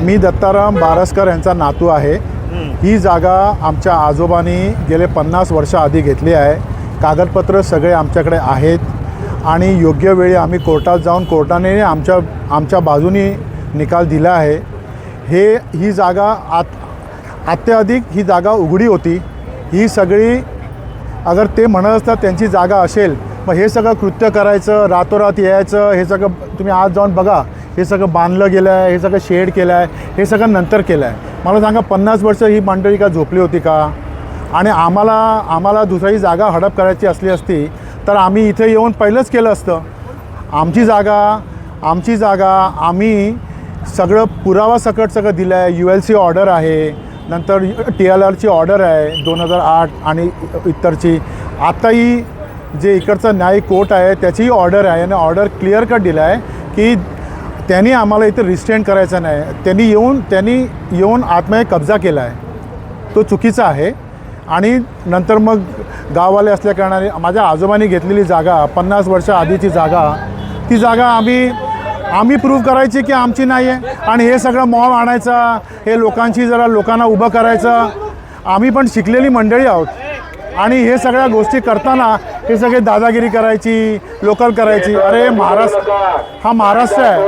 मी दत्ताराम बारसकर यांचा नातू आहे. ही जागा आमच्या आजोबांनी गेले पन्नास वर्ष आधी घेतली आहे. कागदपत्र सगळे आमच्याकडे आहेत. आणि योग्य वेळी आम्ही कोर्टात जाऊन कोर्टाने आमच्या आमच्या बाजूनी निकाल दिला आहे. हे ही जागा आत अत्याधिक ही जागा उघडी होती. ही सगळी अगर ते म्हणत असतात त्यांची जागा असेल मग हे सगळं कृत्य करायचं रातोरात यायचं हे सगळं तुम्ही आज जाऊन बघा. हे सगळं बांधलं गेलं आहे हे सगळं शेड केलं आहे हे सगळं नंतर केलं आहे मला सांगा पन्नास वर्ष ही मंडळी का झोपली होती का? आणि आम्हाला आम्हाला दुसरी जागा हडप करायची असली असती तर आम्ही इथे येऊन पहिलंच केलं असतं. आमची जागा आमची जागा आम्ही सगळं पुरावा सकट सगळं दिलं आहे यू एल सी ऑर्डर आहे नंतर टी एल आरची ऑर्डर आहे दोन हजार आठ आणि इतरची. आत्ताही जे इकडचं न्यायिक कोर्ट आहे त्याचीही ऑर्डर आहे आणि ऑर्डर क्लिअर कट दिला आहे की त्यांनी आम्हाला इथं रिस्टेंट करायचं नाही. त्यांनी येऊन त्यांनी येऊन आत्मय कब्जा केला आहे. तो चुकीचा आहे. आणि नंतर मग गाववाले असल्याकारणाने माझ्या आजोबांनी घेतलेली जागा पन्नास वर्ष आधीची जागा ती जागा आम्ही आम्ही प्रूव्ह करायची की आमची नाही आहे आणि हे सगळं मॉल आणायचा हे लोकांची जरा लोकांना उभं करायचं. आम्ही पण शिकलेली मंडळी आहोत. आणि हे सगळ्या गोष्टी करताना हे सगळे दादागिरी करायची लोकल करायची. अरे महाराष्ट्र हा महाराष्ट्र आहे.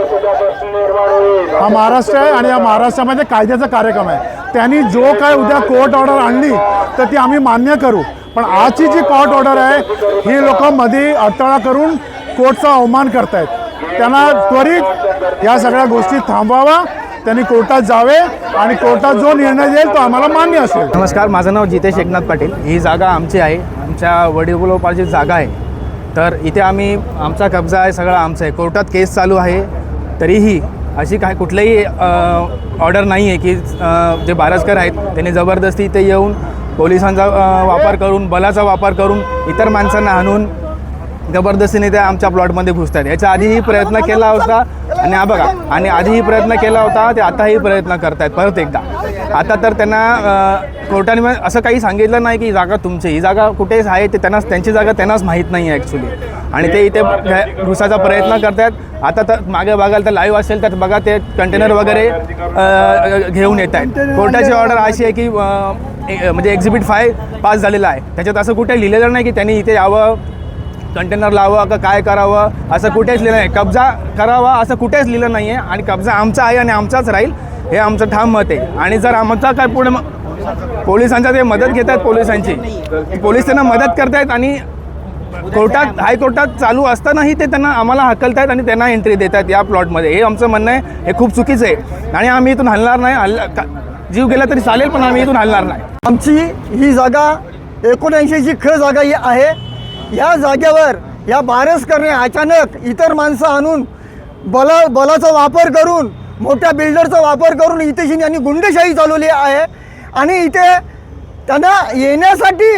हा महाराष्ट्र आहे आणि या महाराष्ट्रामध्ये कायद्याचा कार्यक्रम आहे. त्यांनी जो काय उद्या कोर्ट ऑर्डर आणली तर ती आम्ही मान्य करू. पण आजची जी कोर्ट ऑर्डर आहे ही लोक मध्ये अडथळा करून कोर्टचा अवमान करतायत. त्यांना त्वरित या सगळ्या गोष्टी थांबवावा. त्यांनी कोर्टात जावे आणि कोर्टात जो निर्णय देईल तो आम्हाला मान्य असेल. नमस्कार माझं नाव जितेश एकनाथ पाटील. ही जागा आमची आहे. आमच्या वडिलोपाची जागा आहे. तर इथे आम्ही आमचा कब्जा आहे सगळं आमचं आहे. कोर्टात केस चालू आहे. तरीही अशी काय कुठलंही ऑर्डर नाही आहे की जे बारसकर आहेत त्यांनी जबरदस्ती इथे येऊन पोलिसांचा वापर करून बलाचा वापर करून इतर माणसांना आणून जबरदस्तीने ते आमच्या प्लॉटमध्ये घुसतात. याच्या आधीही प्रयत्न केला होता आणि हा बघा आणि आधीही प्रयत्न केला होता ते आताही प्रयत्न करतायत परत एकदा. आता तर त्यांना कोर्टाने असं काही सांगितलं नाही की ही जागा तुमची ही जागा कुठेच आहे ते त्यांनाच त्यांची जागा त्यांनाच माहीत नाही आहे ॲक्च्युली आणि ते इथे घुसाचा प्रयत्न करतात आता तर मागे बघाल तर लाईव्ह असेल तर बघा ते कंटेनर वगैरे घेऊन येत आहेत कोर्टाची ऑर्डर अशी आहे की म्हणजे एक्झिबिट फाय पास झालेला आहे. त्याच्यात असं कुठे लिहिलेलं नाही की त्यांनी इथे यावं कंटेनर लावावं का काय करावं? असं कुठेच लिहिलं नाही. कब्जा करावा असं कुठेच लिहिलं नाही आहे आणि कब्जा आमचा आहे आणि आमचाच राहील हे आमचं ठाम मत आहे. आणि जर आमचा काय पुढे पोलिसांचा पोलिसांच्या ते मदत घेत आहेत पोलिसांची पोलीस त्यांना मदत करतायत आणि कोर्टात हायकोर्टात चालू असतानाही ते त्यांना आम्हाला हकलतायत आणि त्यांना एंट्री देत आहेत या प्लॉटमध्ये हे आमचं म्हणणं आहे. हे खूप चुकीचं आहे. आणि आम्ही इथून हलणार नाही. हल्ला का- जीव गेला तरी चालेल पण आम्ही इथून हलणार नाही. आमची ही जागा एकोणऐंशीची ख जागा ही आहे. या जागेवर या बारसकरने अचानक इतर माणसं आणून बला बलाचा वापर करून मोठ्या बिल्डरचा वापर करून इथे यांनी गुंडशाही चालवली आहे. आणि इथे त्यांना येण्यासाठी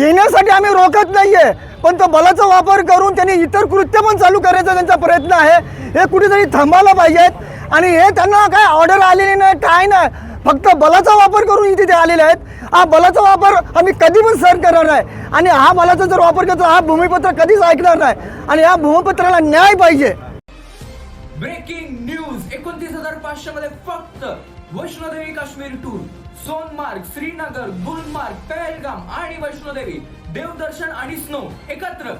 येण्यासाठी आम्ही रोखत नाही आहे पण तो बलाचा वापर करून त्यांनी इतर कृत्य पण चालू करायचा त्यांचा प्रयत्न आहे. हे कुठेतरी थांबायला पाहिजेत. आणि हे त्यांना काय ऑर्डर आलेली नाही काय नाही. फक्त बलाचा वापर करून इथे ते आलेले आहेत. हा बलाचा वापर आम्ही कधी पण सहन करणार नाही. आणि हा बलाचा जर वापर करतो हा भूमिपत्र कधीच ऐकणार नाही. आणि या भूमिपत्राला न्याय पाहिजे. Breaking news. एकोणतीस हजार पाचशे मध्ये फक्त वैष्णोदेवी काश्मीर टूर सोनमार्ग श्रीनगर गुलमार्ग पहलगाम आणि वैष्णोदेवी देवदर्शन आणि स्नो एकत्र.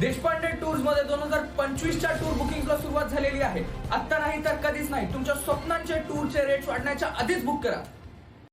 देशपांडे टूर्समध्ये दोन हजार पंचवीसच्या टूर बुकिंगला सुरुवात झालेली आहे. आता नाही तर कधीच नाही. तुमच्या स्वप्नांचे टूरचे रेट वाढण्याच्या आधीच बुक करा.